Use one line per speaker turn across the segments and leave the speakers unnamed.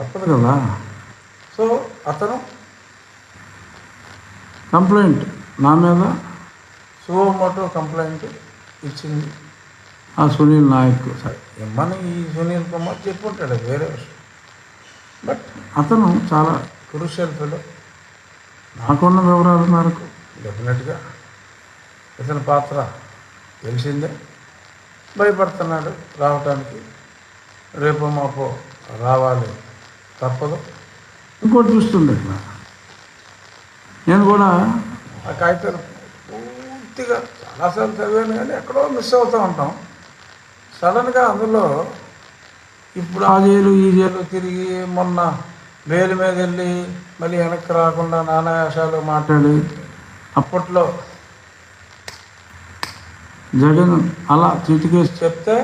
తప్పదు కదా? సో అతను
కంప్లైంట్ నా మీద?
సుమోటో కంప్లైంట్ ఇచ్చింది.
ఆ సునీల్ నాయక్.
సరే ఇమ్మని ఈ సునీల్ కుమార్ చెప్పుంటాడు అది వేరే విషయం. బట్
అతను చాలా
క్రూషియల్ ఫెలో.
నాకున్న వివరాల మేరకు.
డెఫినెట్గా. ఇతని పాత్ర తెలిసిందే. భయపడుతున్నాడు రావటానికి. రేపు మాపో రావాలి. తప్పదు.
ఇంకోటి చూస్తుండే. ఇక్కడ నేను కూడా
ఆ కాగితాలు పూర్తిగా చాలాసార్లు చదివాను కానీ ఎక్కడో మిస్ అవుతూ ఉంటాం. సడన్గా అందులో ఇప్పుడు ఆ జైలు ఈ జైలు తిరిగి మొన్న వేలు మీద వెళ్ళి మళ్ళీ వెనక్కి రాకుండా నానాయాసాలు మాట్లాడి అప్పట్లో
జగన్ అలా చిటికేసి
చెప్తే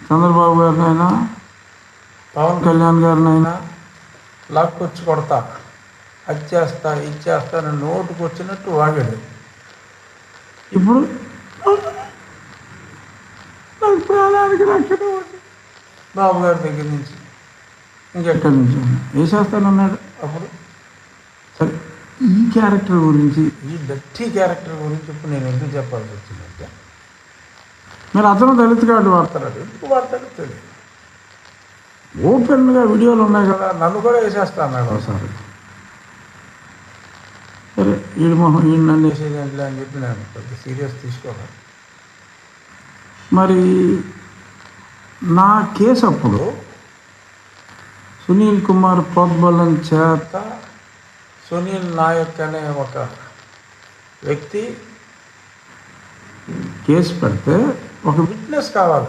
చంద్రబాబు గారినైనా
పవన్
కళ్యాణ్ గారినైనా
లాక్కొచ్చి కొడతా. అది చేస్తా ఇది అని నోటుకు వచ్చినట్టు వాగాడు.
ఇప్పుడు నాకు ప్రాణానికి రక్షణ
బాబు గారి దగ్గర నుంచి. ఇంకెక్కడి
నుంచి? వేసేస్తానన్నాడు
అప్పుడు?
సరే ఈ క్యారెక్టర్ గురించి
ఈ డర్టీ క్యారెక్టర్ గురించి ఇప్పుడు నేను ఎందుకు చెప్పాల్సి వచ్చిందంటే
మరి అతను దళిత కార్డు వాడతారు
వాడతాడు ఎందుకు వాడతాడో తెలియదు?
ఓపెన్గా వీడియోలు ఉన్నాయి కదా
నన్ను కూడా వేసేస్తా అన్నాడు
ఒకసారి సరే ఈడి మొహం ఈయన నన్ను వేసి-
వేసేదేంటిలే అని చెప్పి నేను పెద్ద సీరియస్ తీసుకోవాలి.
మరి నా కేసు అప్పుడు సునీల్ కుమార్ ప్రోద్బలం చేత
సునీల్ నాయక్ అనే ఒక వ్యక్తి
కేసు పెడితే ఒక
విట్నెస్ కావాలి.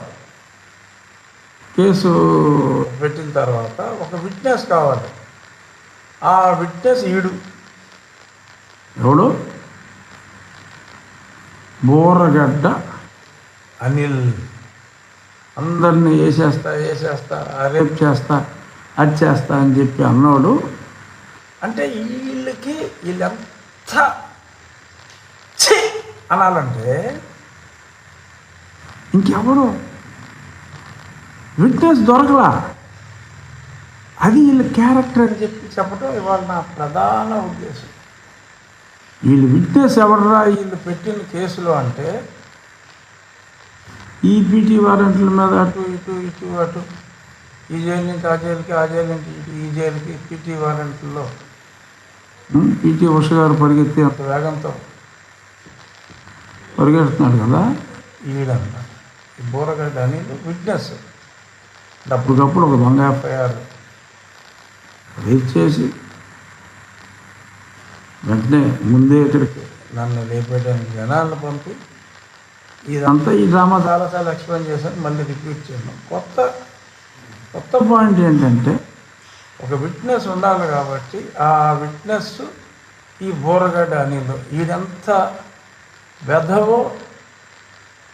కేసు
పెట్టిన తర్వాత ఒక విట్నెస్ కావాలి. ఆ విట్నెస్ ఈడు.
ఎవడు? బోరగడ్డ
అనిల్.
అందరినీ వేసేస్తా
వేసేస్తా
రేప్ చేస్తా అది చేస్తా అని చెప్పి అన్నోడు.
అంటే వీళ్ళకి వీళ్ళంత అనాలంటే
ఇంకెవరు? విట్నెస్ దొరకలా. అది వీళ్ళ క్యారెక్టర్
అని చెప్పి చెప్పడం ఇవాళ నా ప్రధాన ఉద్దేశం.
వీళ్ళు విట్నెస్ ఎవర్రా
వీళ్ళు పెట్టిన కేసులు అంటే
ఈపీటీ వారెంట్ల మీద అటు
ఇటు ఇటు అటు ఈ జైలు నుంచి ఆ జైలుకి ఆ జైలు నుంచి ఇటు ఈ జైలుకి పిటి వారెంట్లో
పీటీ ఉష గారు పరిగెత్తి
అంత వేగంతో
పరిగెడుతున్నాడు కదా.
ఈడంట ఈ బోరగడ్డ అనేది విట్నెస్
అప్పటికప్పుడు ఒక దొంగ
ఎఫ్ఐఆర్
రేప్ చేసి వెంటనే ముందే ఇక్కడికి
నన్ను లేపేయడానికి జనాలను పంపి
ఇదంతా ఈ డ్రామా చాలా
చాలాసార్లు ఎక్స్ప్లెయిన్ చేశాను మళ్ళీ రిపీట్ చేద్దాం కొత్త కొత్త
పాయింట్ ఏంటంటే
ఒక విట్నెస్ ఉండాలి కాబట్టి ఆ విట్నెస్ ఈ బోరగడ్డ అనిల్ ఇదంతా వెధవో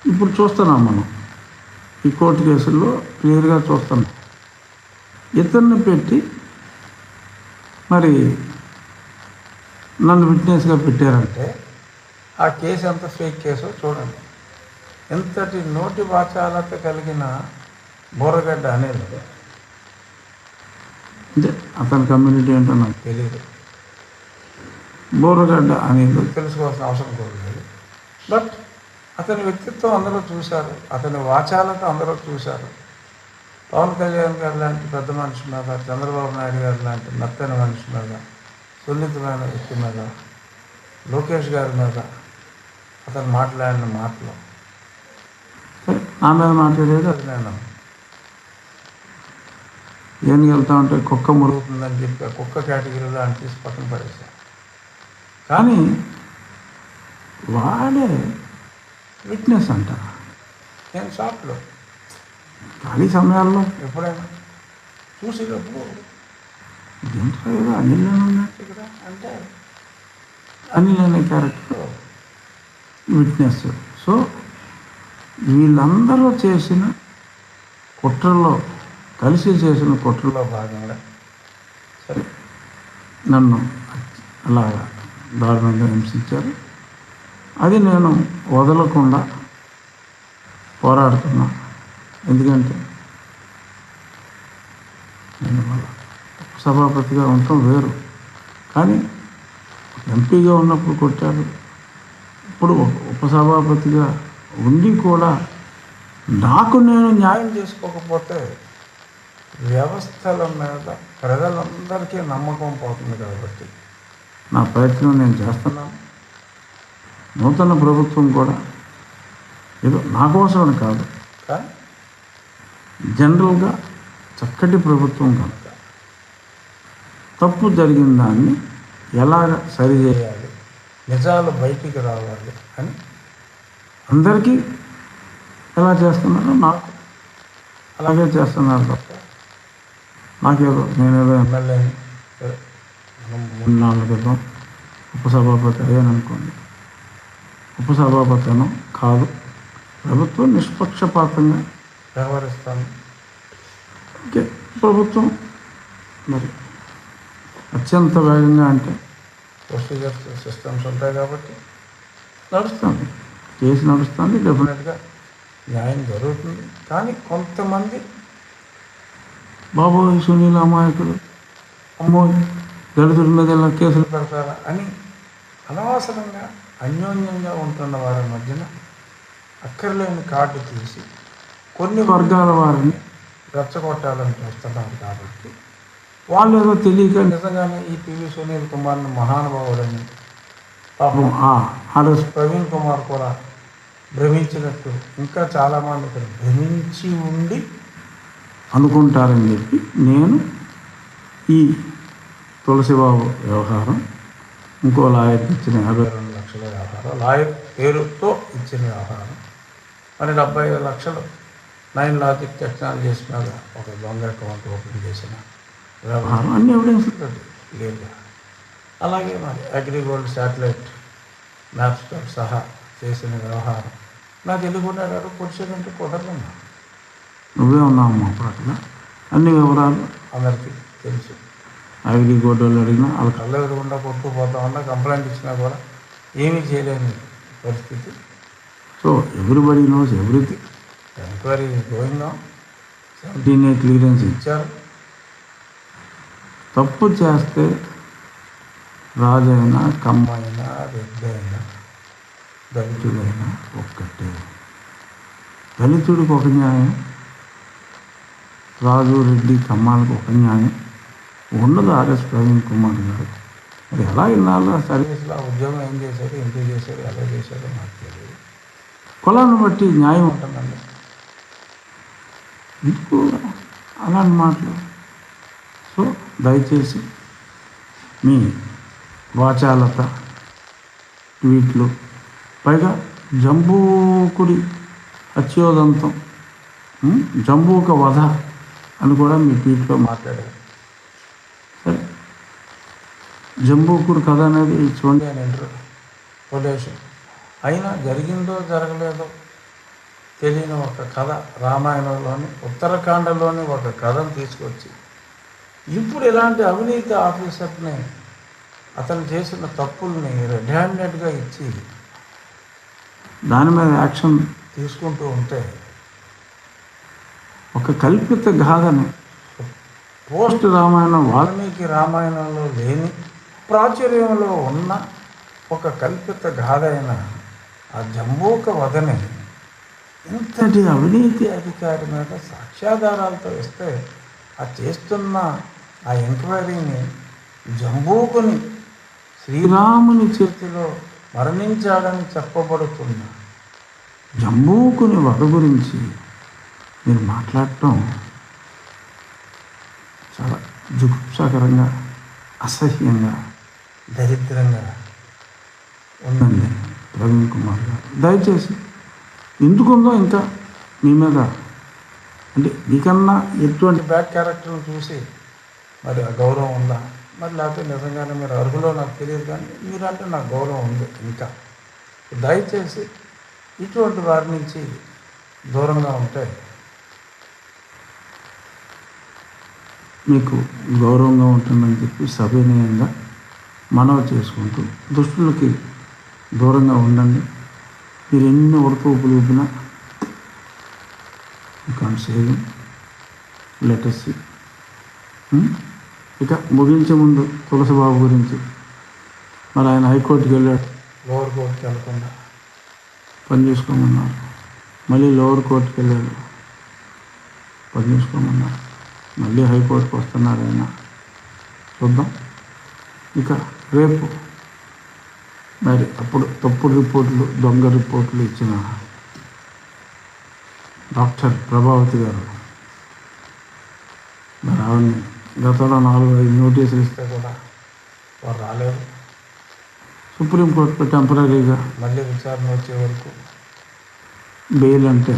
ఇప్పుడు చూస్తున్నాం మనం. ఈ కోర్టు కేసుల్లో క్లియర్గా చూస్తున్నాం ఇతన్ని పెట్టి మరి నన్ను విట్నెస్గా పెట్టారంటే
ఆ కేసు ఎంత ఫేక్ కేసో చూడండి. ఎంతటి నోటి వాచాలత కలిగిన బోరగడ్డ అనేది
అంటే అతని కమ్యూనిటీ ఏంటో నాకు
తెలియదు.
బోరగడ్డ అనేది
తెలుసుకోవాల్సిన అవసరం కూడా లేదు. బట్ అతని వ్యక్తిత్వం అందరూ చూశారు. అతని వాచాలత అందరూ చూశారు. పవన్ కళ్యాణ్ గారు లాంటి పెద్ద మనిషి మీద చంద్రబాబు నాయుడు గారు లాంటి మెత్తని మనిషి మీద సున్నితమైన వ్యక్తి మీద లోకేష్ గారి మీద అతను మాట్లాడిన మాటలు.
నా మీద మాట్లాడేది?
అది నేను
ఏం వెళ్తా ఉంటే కుక్క మురుగు
జరుగుతుందని చెప్పి కుక్క కేటగిరీలో అని తీసి పక్కన పడేశాను
కానీ వాడే విట్నెస్ అంట.
నేను షాప్లో.
ఖాళీ సమయాల్లో.
ఎప్పుడైనా చూసేటప్పుడు
ఇదేంటో ఏదో అనిల్ అని ఉన్నట్టు
ఇక్కడ అంటే
అనిల్ అనే క్యారెక్టర్. విట్నెస్ సో వీళ్ళందరూ చేసిన కుట్రల్లో కలిసి చేసిన కుట్రలో
భాగంగా సరే.
నన్ను అలా దారుణంగా హింసించారు. అది నేను వదలకుండా పోరాడుతున్నా. ఎందుకంటే నేను సభాపతిగా ఉండటం వేరు. కానీ ఎంపీగా ఉన్నప్పుడు కొట్టారు. ఇప్పుడు ఉపసభాపతిగా ఉండి కూడా నాకు నేను న్యాయం
న్యాయం చేసుకోకపోతే వ్యవస్థల మీద ప్రజలందరికీ నమ్మకం పోతుంది కాబట్టి
నా ప్రయత్నం నేను చేస్తున్నాను. నూతన ప్రభుత్వం కూడా ఏదో నా కోసం అని కాదు.
కానీ
జనరల్గా చక్కటి ప్రభుత్వం కనుక తప్పు జరిగిన దాన్ని ఎలాగ సరిచేయాలి
చేయాలి? నిజాలు బయటికి రావాలి అని
అందరికీ ఎలా చేస్తున్నారో నాకు అలాగే చేస్తున్నారు తప్ప నాకేదో నేనేదో
ఎమ్మెల్యేని
మూడు నాలుగు క్రితం ఉపసభాపతి అయ్యాను అనుకోండి ఉపసభాపతనం కాదు. ప్రభుత్వం నిష్పక్షపాతంగా
వ్యవహరిస్తాను
ఓకే ప్రభుత్వం మరి అత్యంత వేగంగా అంటే
ప్రొసీజర్ సిస్టమ్స్ ఉంటాయి కాబట్టి
నడుస్తుంది కేసు నడుస్తుంది
డెఫినెట్గా న్యాయం జరుగుతుంది. కానీ కొంతమంది
బాబోయ్ సునీల్ అమాయకుడు అమ్మోయ్ దళితుల మీద ఇలా కేసులు
పెడతారా అని అనవసరంగా అన్యోన్యంగా ఉంటున్న వారి మధ్యన అక్కర్లేని కార్డు తీసి కొన్ని
వర్గాల వారిని
రెచ్చగొట్టాలని చూస్తున్నారు కాబట్టి
వాళ్ళు ఏదో తెలియక
నిజంగానే ఈ పివి సునీల్ కుమార్ని మహానుభావుడని
పాపం ఆ
ప్రవీణ్ కుమార్ కూడా భ్రమించినట్టు ఇంకా చాలామంది ఇక్కడ భ్రమించి ఉండి
అనుకుంటారని చెప్పి నేను ఈ తులసిబాబు వ్యవహారం ఇంకో లాయర్కి ఇచ్చిన యాభై
రెండు లక్షల వ్యవహారం లాయర్ పేరుతో ఇచ్చిన వ్యవహారం మరి డెబ్బై ఐదు లక్షలు. నైన్ లాజిక్ టెక్నాలజీస్ మీద ఒక దొంగ అకౌంట్ ఓపెన్ చేసిన వ్యవహారం
అన్ని ఎవిడెన్స్
లేదు. అలాగే మరి అగ్రిగోల్డ్ శాటిలైట్ మ్యాప్స్తో సహా చేసిన వ్యవహారం. నాకు ఎదుగున్నాడు పొడిచేదంటే కుదరదమ్మా
నువ్వే ఉన్నావు మా అక్కడ అన్ని వివరాలు
అందరికీ తెలుసు.
ఐడి గోడలు అడిగినా వాళ్ళకి
కళ్ళ ఎదురుగుండా కొట్టుకుపోతా ఉన్నా కంప్లైంట్ ఇచ్చినా కూడా ఏమీ చేయలేని పరిస్థితి
so everybody knows everything
enquiry going on
డీనే clearance ఇచ్చి
ఇచ్చారు
తప్పు చేస్తే రాజైనా కమ్మ
అమ్మాయినా రెడ్డి అయినా దళితుడు
దళితుడైనా ఒక్కటే దళితుడికి ఒక న్యాయం రాజు రెడ్డి కమ్మాలకు ఒక న్యాయం ఉండదు ఆర్ఎస్ ప్రవీణ్ కుమార్ గారు మరి ఎలా సరే.
సర్వీస్లో ఉద్యోగం ఏం చేశారు ఎందుకు చేశారు ఎలా చేశారో నాకు తెలియదు.
కులాన్ని బట్టి న్యాయం ఉంటుంది
ఉంటుందండి
ఎందుకు అలాంటి మాటలు? సో దయచేసి మీ వాచాలత ట్వీట్లు. పైగా జంబూకుడి అత్యోదంతం? జంబూక వధ అని కూడా మీ ట్వీట్లో మాట్లాడారు సరే జంబూకుడు కథ అనేది చూడండి.
నేను ఇంటర్ పొల్యూషన్ అయినా జరిగిందో జరగలేదో తెలియని ఒక కథ రామాయణంలోని ఉత్తరాఖండలోని ఒక కథను తీసుకొచ్చి ఇప్పుడు ఇలాంటి అవినీతి ఆఫీసర్ని అతను చేసిన తప్పుల్ని రెడ్ హ్యాండెడ్గా ఇచ్చి
దాని మీద యాక్షన్
తీసుకుంటూ ఉంటే
ఒక కల్పిత గాథని పోస్ట్ రామాయణం
వాల్మీకి రామాయణంలో లేని ప్రాచుర్యంలో ఉన్న ఒక కల్పిత గాథైన ఆ జంబూక వదని ఇంతటి అవినీతి అధికారి మీద సాక్ష్యాధారాలతో ఇస్తే ఆ చేస్తున్న ఆ ఎంక్వైరీని జంబూకుని శ్రీరాముని చేతిలో మరణించాడని చెప్పబడుతున్న
జంబూకుని వధ గురించి మీరు మాట్లాడటం చాలా జుగుప్సాకరంగా అసహ్యంగా
దరిద్రంగా ఉంది.
ఉందండి ప్రవీణ్ కుమార్ గారు దయచేసి ఎందుకుందో ఇంకా మీ మీద అంటే మీకన్నా ఎటువంటి
బ్యాడ్ క్యారెక్టర్ని చూసి మరి ఆ గౌరవం ఉందా? మరి లేకపోతే నిజంగానే మీరు అర్హులో నాకు తెలియదు కానీ మీరంటే నాకు గౌరవం ఉంది ఇంకా. దయచేసి ఇటువంటి వారి నుంచి దూరంగా ఉంటే
మీకు గౌరవంగా ఉంటుందని చెప్పి సవినయంగా మనవి చేసుకుంటూ దుష్టులకి దూరంగా ఉండండి. మీరు ఎన్ని ఉడత ఊపులు ఊపినా కాన్ సేవ్ లెటర్స్? ఇక ముగించే ముందు తులసిబాబు గురించి. మరి ఆయన హైకోర్టుకి వెళ్ళాడు.
లోవర్ కోర్టుకి వెళ్ళకుండా
పని చేసుకోమన్నారు. మళ్ళీ లోవర్ కోర్టుకి వెళ్ళాడు. పని చేసుకోమన్నారు. మళ్ళీ హైకోర్టుకి వస్తున్నారు ఆయన చూద్దాం. ఇక రేపు మరి అప్పుడు తప్పుడు రిపోర్టులు దొంగ రిపోర్టులు ఇచ్చిన డాక్టర్ ప్రభావతి గారు. మరి ఆవిడని గతంలో నాలుగు ఐదు నోటీసులు ఇస్తే
కూడా వారు రాలేరు.
సుప్రీంకోర్టు టెంపరీగా
మళ్ళీ విచారణ వచ్చే వరకు
బెయిల్ అంటే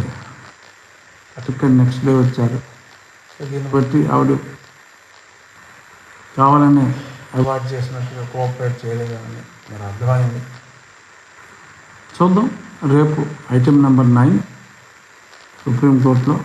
ఇక్కడ నెక్స్ట్ డే వచ్చారు.
దీన్ని
బట్టి ఆవిడ కావాలని
అవాయిడ్ చేసినట్టుగా కోఆపరేట్ చేయలేదని మరి అర్థమైంది.
చూద్దాం. రేపు ఐటెం నెంబర్ నైన్ సుప్రీంకోర్టులో